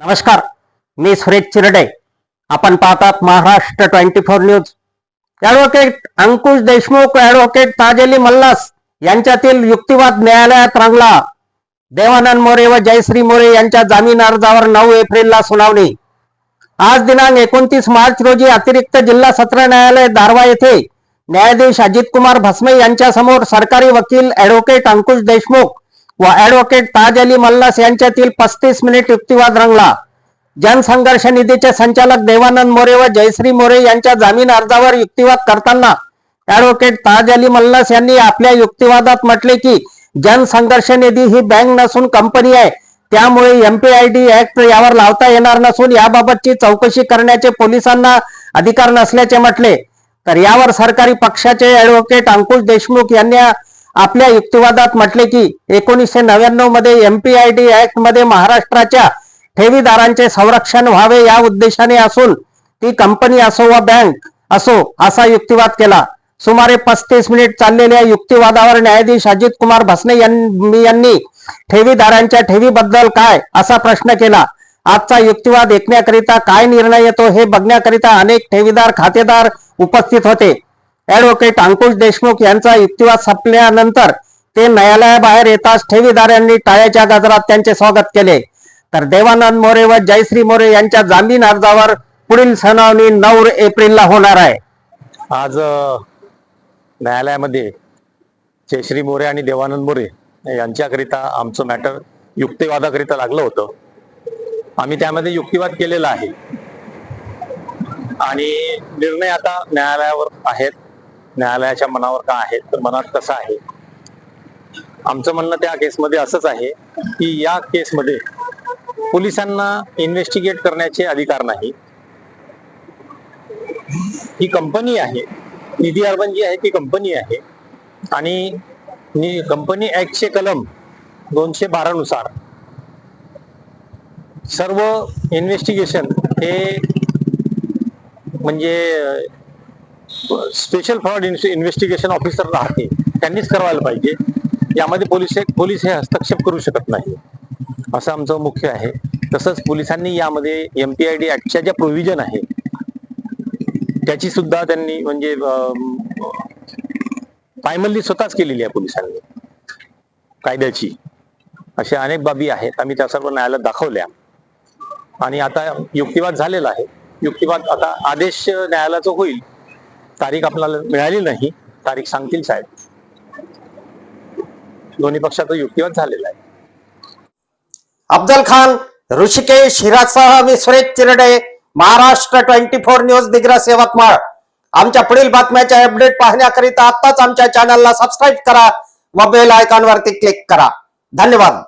नमस्कार मी सुरेश चिरडे. आपण पाहतात Maharashtra twenty four news. Advocate Ankush Deshmukh advocate Tajeli Mallas यांच्यातील युक्तिवाद न्यायालयात रंगला. देवानंद मोरे व जयश्री मोरे यांच्या जामीन अर्जावर नऊ एप्रिलला सुनावणी. आज दिनांक एकोणतीस मार्च रोजी अतिरिक्त जिल्हा सत्र न्यायालय दारवा येथे न्यायाधीश अजित कुमार भस्मे यांच्यासमोर सरकारी वकील ऍडव्होकेट अंकुश देशमुख व ऍडव्होकेट ताज अली मल्लास यांच्यातील पस्तीस मिनिट युक्तिवाद रंगला. जनसंघर्ष निधीचे संचालक देवानंद मोरे व जयश्री मोरे यांच्या जामीन अर्जावर युक्तिवाद करताना ऍडव्होकेट ताज अली मल्लास यांनी आपल्या युक्तिवादात म्हटले की जनसंघर्ष निधी ही बँक नसून कंपनी आहे. त्यामुळे एमपीआयडी ऍक्ट यावर लावता येणार नसून याबाबतची चौकशी करण्याचे पोलिसांना अधिकार नसल्याचे म्हटले. तर यावर सरकारी पक्षाचे ऍडव्होकेट अंकुश देशमुख यांनी आपल्या युक्तिवादात म्हटले की एकोणीसशे नव्याण्णवमध्ये एमपीआयडी ऍक्टमध्ये महाराष्ट्राच्या ठेवीदारांचे संरक्षण व्हावे या उद्देशाने असून ती कंपनी असो वा बँक असो असा युक्तिवाद केला. सुमारे पस्तीस मिनिट चाललेल्या युक्तिवादावर न्यायाधीश अजित कुमार भसने यांनी यांनी ठेवीदारांच्या ठेवीबद्दल काय असा प्रश्न केला. आजचा युक्तिवाद ऐकण्याकरिता काय निर्णय येतो हे बघण्याकरिता अनेक ठेवीदार खातेदार उपस्थित होते. ऍडव्होकेट अंकुश देशमुख यांचा युक्तिवाद संपल्यानंतर ते न्यायालयाबाहेर येताच ठेवीदारांनी टाळ्याच्या गजरात त्यांचे स्वागत केले. तर देवानंद मोरे व जयश्री मोरे यांच्या जामीन अर्जावर पुढील सुनावणी नऊ एप्रिलला होणार आहे. आज न्यायालयामध्ये जयश्री मोरे आणि देवानंद मोरे यांच्याकरिता आमचं मॅटर युक्तिवादाकरिता लागलं होतं. आम्ही त्यामध्ये युक्तिवाद केलेला आहे. आणि निर्णय आता न्यायालयावर आहेत. न्यायालयाच्या मनावर का आहे तर मनात कसं आहे? आमचं म्हणणं त्या केसमध्ये असंच आहे की या केसमध्ये पोलिसांना इन्व्हेस्टिगेट करण्याचे अधिकार नाही. ही कंपनी आहे निधी अर्बन जी आहे ती कंपनी आहे. आणि कंपनी ऍक्टचे कलम दोनशे बारानुसार सर्व इन्व्हेस्टिगेशन हे म्हणजे स्पेशल फ्रॉड इन्व्हेस्टिगेशन ऑफिसर राहते. त्यांनीच करायला पाहिजे. यामध्ये पोलीस पोलीस हे हस्तक्षेप करू शकत नाही. असं आमचं मुख्य आहे. तसंच पोलिसांनी यामध्ये एमपीआयडी ऍक्टच्या ज्या प्रोव्हिजन आहे त्याची सुद्धा त्यांनी म्हणजे अं, पायमल्ली स्वतःच केलेली आहे पोलिसांनी. कायद्याची. अशा अनेक बाबी आहेत. आम्ही त्या सर्व न्यायालयात दाखवल्या. आणि आता युक्तिवाद झालेला आहे. युक्तिवाद आता आदेश न्यायालयाचा होईल. तारीख आपल्याला मिळाली नाही तारीख सांगतील साहेब. दोन्ही पक्षाचा युक्तिवाद झालेला आहे. अफजल खान ऋषिकेश हिरासह मी Suresh Chirde Maharashtra twenty four news Digras Yavatmal आमच्या पुढील बातम्याच्या अपडेट पाहण्याकरिता आताच आमच्या चॅनलला सबस्क्राईब करा व बेल आयकॉनवरती क्लिक करा. धन्यवाद.